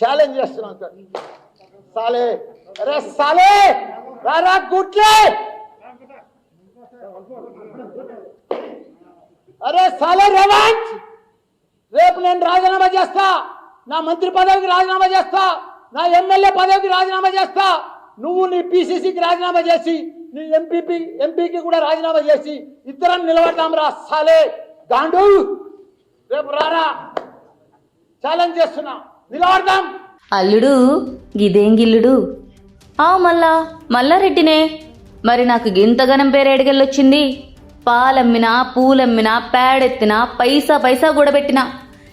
Challenge చేస్తున్నాం sir. సాలే. అరే సాలే! రారా గుట్లే! అరే సాలే రేవంత్! రేపు నేను రాజీనామా చేస్తా. నా మంత్రి పదవికి రాజీనామా చేస్తా. నా ఎమ్మెల్యే పదవికి రాజీనామా చేస్తా. నువ్వు నీ పిసిసికి రాజీనామా చేసి నీ ఎంపీపీ ఎంపీకి కూడా రాజీనామా చేసి ఇద్దరం నిలబడదాం రా సాలే. గాండు! రేపు రారా. ఛాలెంజ్ చేస్తున్నా. నిలబడదాం. అల్లుడు గిదేం గిల్లుడు ఆ మల్లా మల్లారెడ్డినే. మరి నాకు గింతగనం పేరు ఎడగెళ్ళొచ్చింది పాలమ్మినా పూలమ్మినా పేడెత్తినా పైసా పైసా కూడబెట్టినా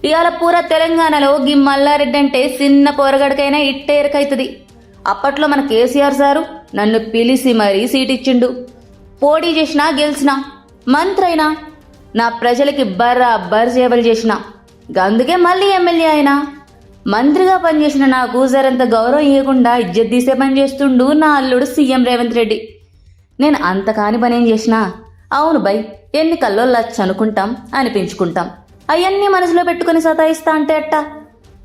ఇవాళ పూరా తెలంగాణలో గి మల్లారెడ్డి అంటే చిన్న పోరగడికైనా ఇట్టే ఎరకైతుంది అప్పట్లో మన కేసీఆర్ సారు నన్ను పిలిచి మరీ సీటిచ్చిండు. పోటీ చేసినా గెలిచినా మంత్రైనా నా ప్రజలకి బర్రా బర్ సేవలు చేసిన. అందుకే మళ్ళీ ఎమ్మెల్యే అయినా. మంత్రిగా పనిచేసిన నాకు జరంత గౌరవం ఇవ్వకుండా ఇజ్జత్ తీసే పని చేస్తుండు నా అల్లుడు సీఎం రేవంత్ రెడ్డి. నేను అంత కాని పని ఏం చేసినా? అవును బై ఎన్నికల్లో లచ్చ అనుకుంటాం అనిపించుకుంటాం. అవన్నీ మనసులో పెట్టుకుని సతాయిస్తా అంటే అట్ట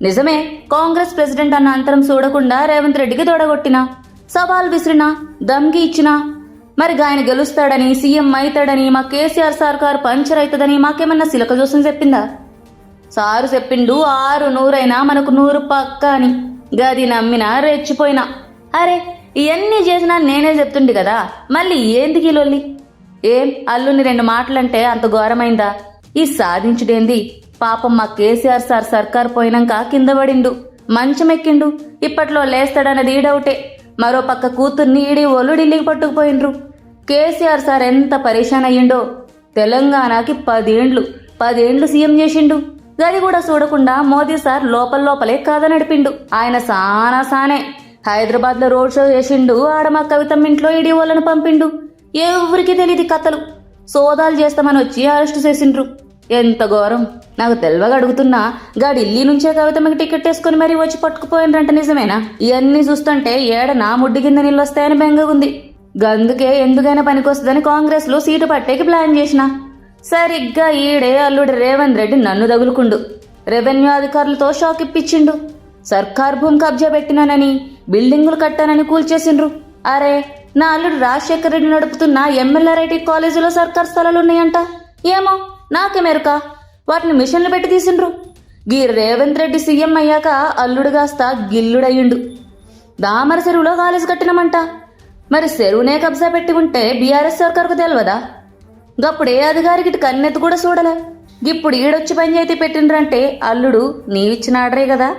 నిజమే కాంగ్రెస్ ప్రెసిడెంట్ అన్న అంతరం చూడకుండా రేవంత్ రెడ్డికి తోడగొట్టినా? సవాల్ విసిరినా? దమ్కి ఇచ్చినా? మరి ఆయన గెలుస్తాడని సీఎం అవుతాడని మా కేసీఆర్ సర్కారు పంచర్ అవుతుందని మాకేమన్నా సిలక జోసం చెప్పిందా? సారు చెప్పిండు ఆరు నూరైనా మనకు నూరు పక్క అని. గది నమ్మినా రెచ్చిపోయినా. అరే ఇవన్నీ చేసినా నేనే చెప్తుండి కదా మళ్ళీ ఏంది లొల్లి? ఏం అల్లుని రెండు మాటలంటే అంత ఘోరమైందా? ఈ సాధించుడేంది? పాపం మా కేసీఆర్ సార్ సర్కార్ పోయినాక కింద పడిండు. మంచమెక్కిండు. ఇప్పట్లో లేస్తాడన్నది ఈ డౌటే. మరో పక్క కూతుర్ని ఈడి ఒళ్ళు ఢిల్లీకి పట్టుకుపోయిండ్రు. కేసీఆర్ సార్ ఎంత పరేషాన్ అయ్యిండో? తెలంగాణకి పదేండ్లు. పదేండ్లు సీఎం చేసిండు. గది కూడా చూడకుండా మోదీ సార్ లోపల లోపలే కథ నడిపిండు. ఆయన సానా సానే. హైదరాబాద్లో రోడ్ షో చేసిండు. ఆడ మా కవితమ్మ ఇంట్లో ఇడి వాళ్ళను పంపిండు. ఎవరికి తెలియదు కథలు. సోదాలు చేస్తామని వచ్చి అరెస్ట్ చేసిండ్రు. ఎంత ఘోరం. నాకు తెల్వగా అడుగుతున్నా గా ఢిల్లీ నుంచే కవితమ్మకి టికెట్ వేసుకుని మరీ వచ్చి పట్టుకుపోయినరంట నిజమేనా? ఇవన్నీ చూస్తుంటే ఏడ నా ముడ్డి కింద నీళ్ళు వస్తాయని బెంగగుంది. గందుకే ఎందుకైనా పనికొస్తుందని కాంగ్రెస్లో సీటు పట్టేకి ప్లాన్ చేసినా. సరిగ్గా ఈడే అల్లుడు రేవంత్ రెడ్డి నన్ను తగులుకుండు. రెవెన్యూ అధికారులతో షాక్ ఇప్పించిండు. సర్కార్ భూమి కబ్జా పెట్టినానని బిల్డింగులు కట్టానని కూల్చేసిండ్రు. అరే నా అల్లుడు రాజశేఖర్ రెడ్డి నడుపుతున్న ఎమ్మెల్యేఐటి కాలేజీలో సర్కార్ స్థలాలు ఉన్నాయంట ఏమో నాకే నాకెమెరుక వాటిని మిషన్లు పెట్టి తీసిండ్రు. గీ రేవంత్ రెడ్డి సీఎం అయ్యాక అల్లుడు కాస్త గిల్లుడయ్యిండు. దామర చెరువులో కాలేజీ కట్టినమంట. మరి చెరువునే కబ్జా పెట్టి ఉంటే బీఆర్ఎస్ సర్కార్కు తెలియదా గప్పుడు ఏ అధికారికి ఇటు కన్నెత్తి కూడా చూడలే? ఇప్పుడు ఈడొచ్చి పంచాయతీ పెట్టినరంటే అల్లుడు నీవిచ్చిన ఆర్డరే కదా.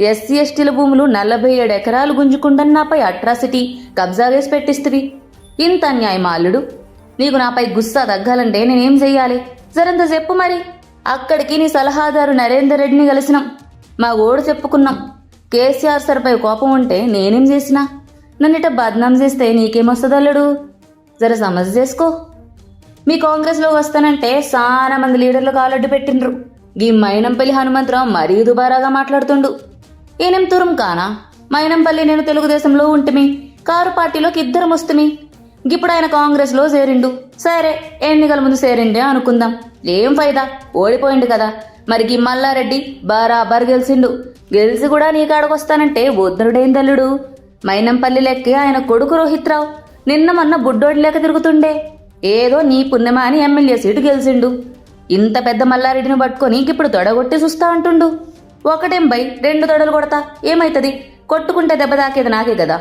ఎస్సీ ఎస్టీల భూములు నలభై ఏడు ఎకరాలు గుంజుకుండని నాపై అట్రాసిటీ కబ్జా వేసి పెట్టిస్తువి. ఇంత అన్యాయమా అల్లుడు? నీకు నాపై గుస్సా తగ్గాలంటే నేనేం చెయ్యాలి? జరంత చెప్పు మరి. అక్కడికి నీ సలహాదారు నరేందర్ రెడ్డిని కలిసినాం. మా ఓడు చెప్పుకున్నాం. కేసీఆర్ సర్పై కోపం ఉంటే నేనేం చేసినా? నన్నిట బద్నాం చేస్తే నీకేమొస్తుంది అల్లుడు జర సమస్య చేసుకో. మీ కాంగ్రెస్లో వస్తానంటే చాలా మంది లీడర్లు కాలడ్డు పెట్టిండ్రు. గీ మైనంపల్లి హనుమంతరావు మరీ దుబారాగా మాట్లాడుతుండు. ఈయనం తురం కానా మైనంపల్లి నేను తెలుగుదేశంలో ఉంటిమి. కారు పార్టీలోకి ఇద్దరం వస్తుమి. ఇప్పుడు ఆయన కాంగ్రెస్లో చేరిండు. సరే ఎన్నికల ముందు చేరిండే అనుకుందాం. ఏం ఫైదా? ఓడిపోయిండు కదా. మరి గీ మల్లారెడ్డి బరాబర్ గెలిచిండు. గెలిచి కూడా నీ కాడకొస్తానంటే ఉద్దరుడైంది తల్లుడు? మైనంపల్లి లెక్కి ఆయన కొడుకు రోహిత్రావు. నిన్న మొన్న బుడ్డోడి లెక్క తిరుగుతుండే. ఏదో నీ పుణ్యమా అని ఎమ్మెల్యే సీటు గెలిచిండు. ఇంత పెద్ద మల్లారెడ్డిని పట్టుకొని ఇప్పుడు తొడగొట్టి చూస్తా అంటుండు. ఒకటేం బై రెండు తొడలు కొడతా ఏమైతుంది? కొట్టుకుంటే దెబ్బ తాకేది నాకే కదా.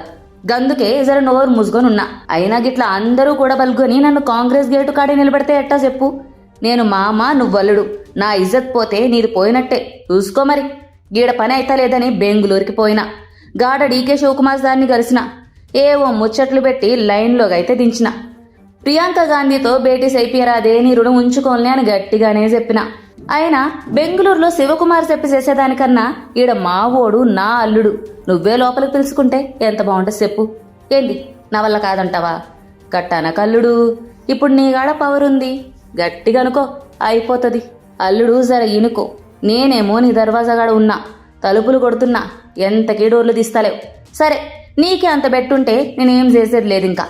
గందుకే జర నోరు ముసుగొనున్నా. అయినా గిట్లా అందరూ కూడా పలుకొని నన్ను కాంగ్రెస్ గేటు కాడే నిలబెడితే ఎట్టా చెప్పు? నేను మామ నువ్వల్లుడు. నా ఇజ్జత్ పోతే నీది పోయినట్టే. చూసుకో మరి. గీడ పని అయితే లేదని బెంగుళూరుకి పోయినా. గాడ డీకే శివకుమార్ దాన్ని కలిసిన. ఏవో ముచ్చట్లు పెట్టి లైన్లోకి అయితే దించిన. ప్రియాంక గాంధీతో భేటీ సైపియరాదే నీ రుణం ఉంచుకోలే అని గట్టిగానే చెప్పిన. అయినా బెంగళూరులో శివకుమార్ చెప్పి చేసేదానికన్నా ఈడ మావోడు నా అల్లుడు. నువ్వే లోపలికి పిలుచుకుంటే ఎంత బాగుంటుంది చెప్పు. ఏంది? నా వల్ల కాదంటావా? గట్టాన కల్లుడు. ఇప్పుడు నీ గాడ పవర్ ఉంది. గట్టిగా అనుకో అయిపోతుంది. అల్లుడు జర ఇనుకో. నేనేమో నీ దర్వాజాగాడ ఉన్నా. తలుపులు కొడుతున్నా. ఎంతకీ డోర్లు తీస్తలేవు. సరే నీకే అంత బెట్టుంటే నేనేం చేసేది లేదు ఇంకా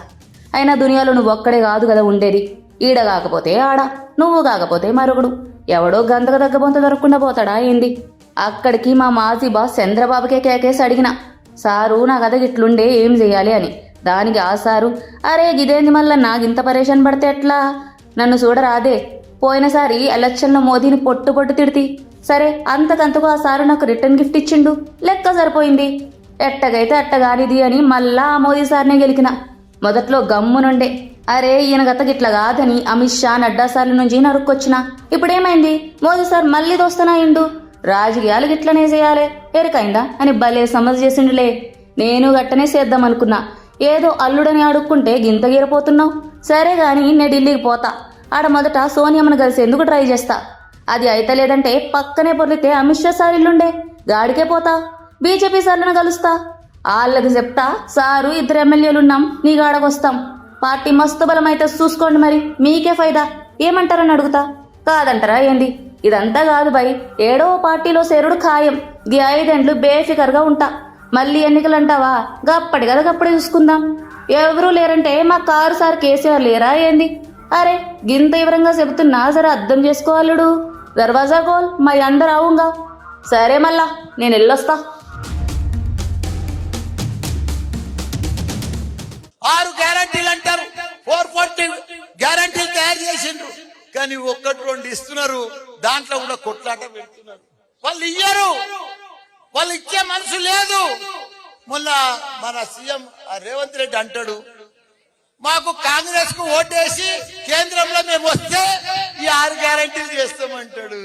అయినా దునియాలో నువ్వు ఒక్కడే కాదు కదా ఉండేది. ఈడ కాకపోతే ఆడ నువ్వు కాకపోతే మరొకడు. ఎవడో గంతకు తగ్గబొంత దొరకకుండా పోతాడా ఏంది? అక్కడికి మా మాజీ బాస్ చంద్రబాబుకే కేకేసి అడిగిన సారు నా కథ ఇట్లుండే ఏం చేయాలి? అని. దానికి ఆ సారు అరే గిదేంది మళ్ళా నాకింత పరేషాన్ పడితే ఎట్లా? నన్ను చూడరాదే. పోయినసారి ఎలక్షన్లో మోదీని పొట్టు పొట్టు తిడితి. సరే అంతకంతకు ఆ సారు నాకు రిటర్న్ గిఫ్ట్ ఇచ్చిండు. లెక్క సరిపోయింది. ఎట్టగైతే అట్టగానిది అని మళ్ళా ఆ మోదీ సార్నే గెలికినా. మొదట్లో గమ్మునుండే అరే ఈయన గత గిట్ల కాదని అమిత్ షా నడ్డా సార్ల నుంచి నరుక్కొచ్చిన. ఇప్పుడేమైంది? మోదీ సార్ మళ్ళీ దోస్తనాయిండు రాజకీయాలు గిట్లనే చేయాలే. ఎరకైందా? అని భలే సమస్య చేసిండులే. నేను గట్టనే చేద్దామనుకున్నా. ఏదో అల్లుడని అడుక్కుంటే గింత గీరపోతున్నావు. సరే గాని నేను ఢిల్లీకి పోతా. ఆడ మొదట సోనియమ్మను కలిసేందుకు ట్రై చేస్తా. అది అయితే లేదంటే పక్కనే పొర్లితే అమిత్ షా సార్ ఇల్లుండే గాడికే పోతా. బీజేపీ సార్లను కలుస్తా. వాళ్ళకి చెప్తా సారు ఇద్దరు ఎమ్మెల్యేలు ఉన్నాం నీ గాడకొస్తాం పార్టీ మస్తు బలం అయితే చూసుకోండి మరి మీకే ఫైదా. ఏమంటారని అడుగుతా. కాదంటారా ఏంది? ఇదంతా కాదు బై ఏడో పార్టీలో సేరుడు ఖాయం. ది ఐదేండ్లు బేఫికర్గా ఉంటా. మళ్ళీ ఎన్నికలు అంటావా గప్పటి కదా గప్పుడే చూసుకుందాం. ఎవరూ లేరంటే మా కారు సార్ కేసీఆర్ లేరా ఏంది? అరే గింత వివరంగా చెబుతున్నా సరే అర్థం చేసుకోవాలుడు దర్వాజా గోల్ మరి అందరు అవుంగా సరే మళ్ళా నేను వెళ్ళొస్తా ఆరు గ్యారంటీలు అంటారు ఫోర్ ఫార్టీ గ్యారంటీలు తయారు చేసిండ్రు కానీ ఒక్కటి రెండు ఇస్తున్నారు దాంట్లో కూడా కొట్లాట పెడుతున్నారు వాళ్ళు ఇయ్యరు వాళ్ళు ఇచ్చే మనసు లేదు మొన్న మన సీఎం రేవంత్ రెడ్డి అంటాడు మాకు కాంగ్రెస్కు ఓటేసి కేంద్రంలో మేము వస్తే ఈ ఆరు గ్యారంటీలు చేస్తామంటాడు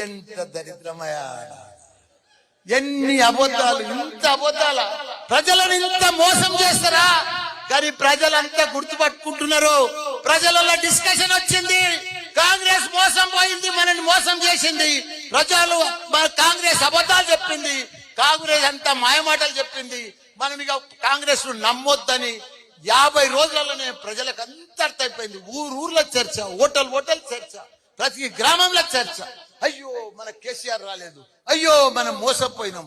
ఎంత దరిద్రమయా ఎన్ని అబద్ధాలు ఇంత అబద్ధాల? ప్రజలను ఇంత మోసం చేస్తారా? కానీ ప్రజలంతా గుర్తుపట్టుకుంటున్నారు. ప్రజలలో డిస్కషన్ వచ్చింది. కాంగ్రెస్ మోసం పోయింది మనని మోసం చేసింది. ప్రజలు కాంగ్రెస్ అబద్ధాలు చెప్పింది. కాంగ్రెస్ అంతా మాయమాటలు చెప్పింది. మనం ఇక కాంగ్రెస్ను నమ్మొద్దని యాభై రోజులలోనే ప్రజలకు అంత అర్థమైపోయింది. ఊరు ఊర్లో చర్చ హోటల్ హోటల్ చర్చ ప్రతి గ్రామంలో చర్చ. అయ్యో మన కేసీఆర్ రాలేదు. అయ్యో మనం మోసపోయినాం.